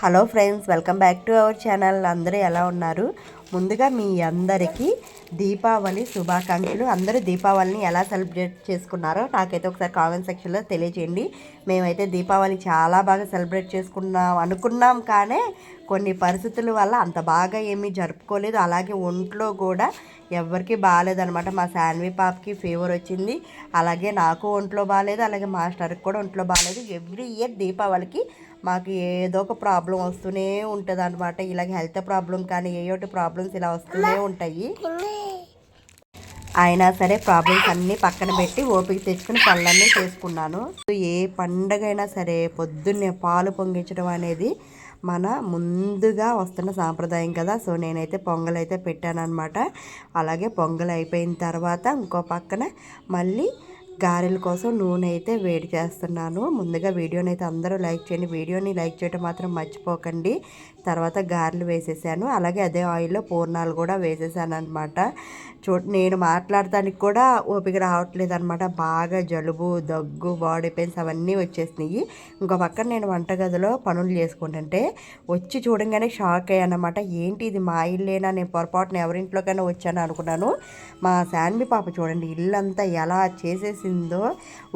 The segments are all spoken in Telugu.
Hello friends welcome back to our channel. అందరూ ఎలా ఉన్నారు? ముందుగా మీ అందరికీ దీపావళి శుభాకాంక్షలు. అందరూ దీపావళిని ఎలా సెలబ్రేట్ చేసుకున్నారో నాకైతే ఒకసారి కామెంట్ సెక్షన్లో తెలియజేయండి. మేమైతే దీపావళి చాలా బాగా సెలబ్రేట్ చేసుకున్నాం అనుకున్నాం కానీ కొన్ని పరిస్థితుల వల్ల అంత బాగా ఏమీ జరుపుకోలేదు. అలాగే ఒంట్లో కూడా ఎవరికి బాగాలేదనమాట మా శాన్వి పాపకి ఫీవర్ వచ్చింది. అలాగే నాకు ఒంట్లో బాగాలేదు. అలాగే మాస్టర్కి కూడా ఒంట్లో బాగాలేదు. ఎవ్రీ ఇయర్ దీపావళికి మాకు ఏదో ఒక ప్రాబ్లం వస్తూనే ఉంటుంది అనమాట ఇలాగ హెల్త్ ప్రాబ్లం కానీ ఏ ఒకటి ప్రాబ్లమ్స్ ఇలా వస్తూనే ఉంటాయి. అయినా సరే ప్రాబ్లమ్స్ అన్నీ పక్కన పెట్టి ఓపిక తెచ్చుకుని పనులన్నీ చేసుకున్నాను. ఏ పండగ అయినా సరే పొద్దున్నే పాలు పొంగించడం అనేది మన ముందుగా వస్తున్న సాంప్రదాయం కదా. సో నేనైతే పొంగల్ అయితే పెట్టానమాట అలాగే పొంగల్ అయిపోయిన తర్వాత ఇంకో పక్కన మళ్ళీ గారెల కోసం నూనె అయితే వేడి చేస్తున్నాను. ముందుగా వీడియోని అయితే అందరూ లైక్ చేయండి. వీడియోని లైక్ చేయడం మాత్రం మర్చిపోకండి. తర్వాత గారెలు వేసేసాను. అలాగే అదే ఆయిల్లో పూర్ణాలు కూడా వేసేసాను అనమాట చూ నేను మాట్లాడటానికి కూడా ఓపిక రావట్లేదు అనమాట బాగా జలుబు దగ్గు బాడీ పెయిన్స్ అవన్నీ వచ్చేసినాయి. ఇంకో పక్కన నేను వంటగదిలో పనులు చేసుకుంటుంటే వచ్చి చూడంగానే షాక్ అయ్యానమాట ఏంటి ఇది? మా ఇల్లేనా? నేను పొరపాటున ఎవరింట్లోకైనా వచ్చాను అనుకున్నాను. మా శాన్వి పాప చూడండి ఇల్లంతా ఎలా చేసేసి చేసేసిందో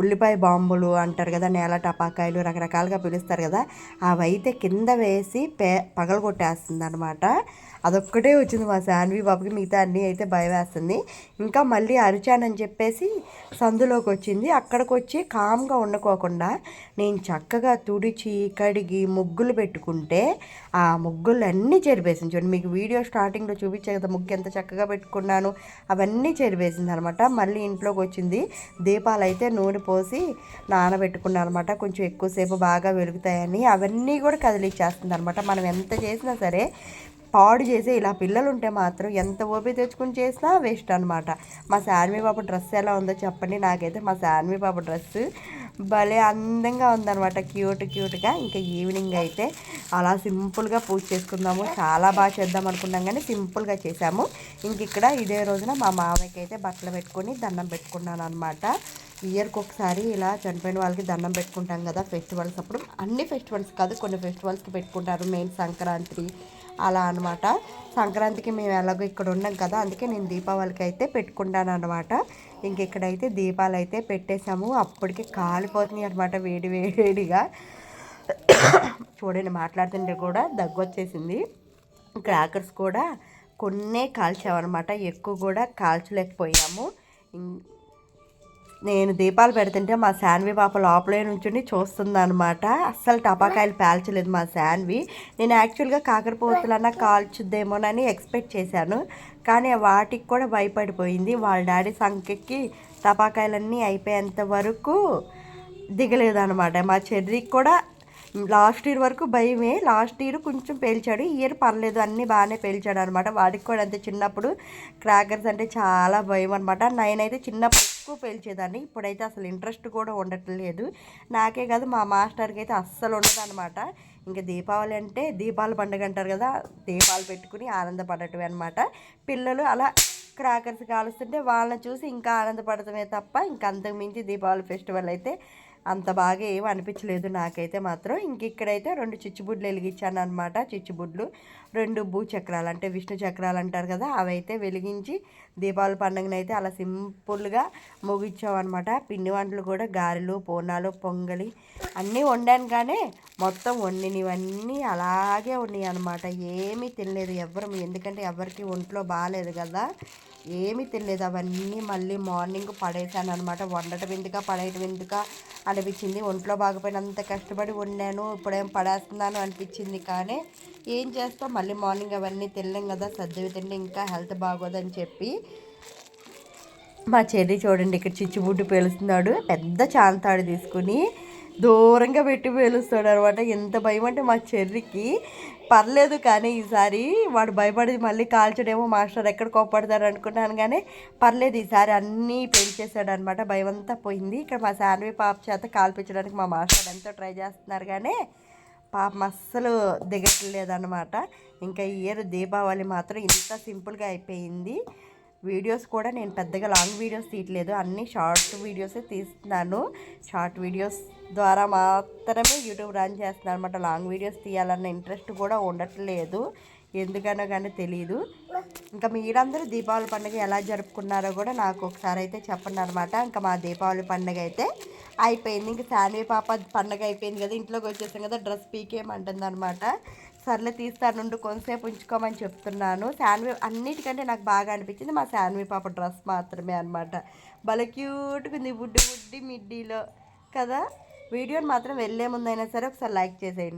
ఉల్లిపాయ బాంబులు అంటారు కదా నేల టపాకాయలు రకరకాలుగా పిలుస్తారు కదా అవైతే కింద వేసి పే పగలగొట్టేస్తుంది అనమాట అదొక్కటే వచ్చింది మా శాన్వి బాబుకి మిగతా అన్నీ అయితే భయం వేస్తుంది ఇంకా మళ్ళీ అరిచానని చెప్పేసి సందులోకి వచ్చింది. అక్కడికి వచ్చి కామ్గా ఉండకోకుండా నేను చక్కగా తుడిచి కడిగి ముగ్గులు పెట్టుకుంటే ఆ ముగ్గులు అన్నీ చెరిపేసింది. చూడండి మీకు వీడియో స్టార్టింగ్లో చూపించే కదా ముగ్గు ఎంత చక్కగా పెట్టుకున్నాను అవన్నీ చెరిపేసింది అనమాట మళ్ళీ ఇంట్లోకి వచ్చింది. దీపాలు అయితే నూనె పోసి నానబెట్టుకున్నాను అనమాట కొంచెం ఎక్కువసేపు బాగా వెలుగుతాయని. అవన్నీ కూడా కదిలిచ్చేస్తుంది అనమాట మనం ఎంత చేసినా సరే పాడు చేసి ఇలా పిల్లలు ఉంటే మాత్రం ఎంత ఓపి తెచ్చుకుని చేసినా వేస్ట్ అనమాట మా శాన్వి బాబు డ్రెస్ ఎలా ఉందో చెప్పండి. నాకైతే మా శాన్వి బాబు డ్రెస్ భలే అందంగా ఉందనమాట క్యూట్ క్యూట్గా. ఇంకా ఈవినింగ్ అయితే అలా సింపుల్గా పూజ చేసుకుందాము. చాలా బాగా చేద్దాం అనుకున్నాం కానీ సింపుల్గా చేసాము ఇంక ఇక్కడ ఇదే రోజున మా మామయ్యకి అయితే బట్టలు పెట్టుకొని దండం పెట్టుకున్నాను అనమాట ఇయర్కి ఒకసారి ఇలా చనిపోయిన వాళ్ళకి దండం పెట్టుకుంటాం కదా ఫెస్టివల్స్ అప్పుడు. అన్ని ఫెస్టివల్స్ కాదు కొన్ని ఫెస్టివల్స్కి పెట్టుకుంటారు. మెయిన్ సంక్రాంతి అలా అనమాట సంక్రాంతికి మేము ఎలాగో ఇక్కడ ఉన్నాం కదా అందుకే నేను దీపావళికి అయితే పెట్టుకుంటాను అనమాట ఇంక ఇక్కడైతే దీపాలు అయితే పెట్టేశాము. అప్పటికి కాలిపోతున్నాయి అనమాట వేడి వేడిగా. చూడండి మాట్లాడుతుంటే కూడా దగ్గు వచ్చేసింది క్రాకర్స్ కూడా కొన్నే కాల్చామన్నమాట. ఎక్కువ కూడా కాల్చలేకపోయాము. నేను దీపాలు పెడుతుంటే మా శాన్వి పాప లోపలే నుంచి చూస్తుంది అనమాట అస్సలు టపాకాయలు పేల్చలేదు మా శాన్వి. నేను యాక్చువల్గా కాకరపోతులన్నా కాల్చుద్దేమోనని ఎక్స్పెక్ట్ చేశాను. కానీ వాటికి కూడా భయపడిపోయింది. వాళ్ళ డాడీ సంఖ్యకి టపాకాయలన్నీ అయిపోయేంత వరకు దిగలేదనమాట మా చెర్రీకి కూడా లాస్ట్ ఇయర్ వరకు భయమే. లాస్ట్ ఇయర్ కొంచెం పేల్చాడు. ఈ ఇయర్ పర్లేదు. అన్నీ బాగానే పేల్చాడు అనమాట వాడికి కూడా అంతే. చిన్నప్పుడు క్రాకర్స్ అంటే చాలా భయం అనమాట నేనైతే చిన్నప్పుడు ఎక్కువ పేల్చేదాన్ని. ఇప్పుడైతే అసలు ఇంట్రెస్ట్ కూడా ఉండట్లేదు. నాకే కాదు మా మాస్టర్కి అయితే అస్సలు ఉండదు అనమాట ఇంకా దీపావళి అంటే దీపాల పండుగ అంటారు కదా దీపాలు పెట్టుకుని ఆనందపడటమే అనమాట పిల్లలు అలా క్రాకర్స్ కాలుస్తుంటే వాళ్ళని చూసి ఇంకా ఆనందపడటమే తప్ప ఇంకా అంతకుమించి దీపావళి ఫెస్టివల్ అయితే అంత బాగా ఏం అనిపించలేదు నాకైతే మాత్రం. ఇంక ఇక్కడైతే రెండు చిచ్చుబుడ్లు వెలిగించాను అనమాట చిచ్చుబుడ్లు రెండు భూ చక్రాలు అంటే విష్ణు చక్రాలు అంటారు కదా అవైతే వెలిగించి దీపావళి పండుగనైతే అలా సింపుల్గా ముగించామన్నమాట పిండి వంటలు కూడా గారెలు పూనాలు పొంగలి అన్నీ వండాను కానీ మొత్తం వండినవన్నీ అలాగే ఉన్నాయి అనమాట ఏమీ తినలేదు ఎవరు ఎందుకంటే ఎవరికి ఒంట్లో బాగాలేదు కదా. ఏమీ తినలేదు. అవన్నీ మళ్ళీ మార్నింగ్ పడేసాను అనమాట వండటం ఎందుక పడేయటం ఎందుక అనిపించింది. ఒంట్లో బాగపోయినంత కష్టపడి వండాను. ఇప్పుడేం పడేస్తున్నాను అనిపించింది. కానీ ఏం చేస్తాం? మళ్ళీ మార్నింగ్ అవన్నీ తినలేం కదా. సర్దివి తింటే ఇంకా హెల్త్ బాగోదని చెప్పి మా చెల్లి చూడండి ఇక్కడ చిచ్చుబుడ్డు పేలుస్తున్నాడు. పెద్ద చాంతాడు తీసుకుని దూరంగా పెట్టి పేలుస్తాడు అనమాట ఎంత భయం అంటే మా చెర్రికి పర్లేదు కానీ ఈసారి వాడు భయపడి మళ్ళీ కాల్చడేమో మాస్టర్ ఎక్కడ కోపడతారు అనుకున్నాను కానీ పర్లేదు ఈసారి అన్నీ పెంచేశాడు అనమాట భయం అంతా పోయింది. ఇక్కడ మా శాన్వి పాప చేత కాల్పించడానికి మా మాస్టర్ ఎంతో ట్రై చేస్తున్నారు కానీ పాపం అస్సలు దిగట్లేదనమాట. ఇంకా ఈ ఇయర్ దీపావళి మాత్రం ఇంత సింపుల్గా అయిపోయింది. వీడియోస్ కూడా నేను పెద్దగా లాంగ్ వీడియోస్ తీయట్లేదు. అన్నీ షార్ట్ వీడియోసే తీస్తున్నాను. షార్ట్ వీడియోస్ ద్వారా మాత్రమే యూట్యూబ్ రన్ చేస్తున్నాను అనమాట లాంగ్ వీడియోస్ తీయాలన్న ఇంట్రెస్ట్ కూడా ఉండట్లేదు. ఎందుకనో కానీ తెలియదు ఇంకా మీరందరూ దీపావళి పండుగ ఎలా జరుపుకున్నారో కూడా నాకు ఒకసారి అయితే చెప్పండి అనమాట ఇంకా మా దీపావళి పండుగ అయితే అయిపోయింది. ఇంకా శాన్వి పాప పండగ అయిపోయింది కదా ఇంట్లోకి వచ్చేసాం కదా డ్రెస్ పీకేయమంటుంది అనమాట సర్లే తీస్తానుండు కొంతసేపు ఉంచుకోమని చెప్తున్నాను. శాన్వి అన్నిటికంటే నాకు బాగా అనిపించింది మా శాన్వి పాప డ్రెస్ మాత్రమే అనమాట భలే క్యూట్గా ఉంది బుడ్డి బుడ్డి మిడ్డీలో కదా. వీడియోని మాత్రం వెళ్ళే ముందైనా సరే ఒకసారి లైక్ చేసేయండి.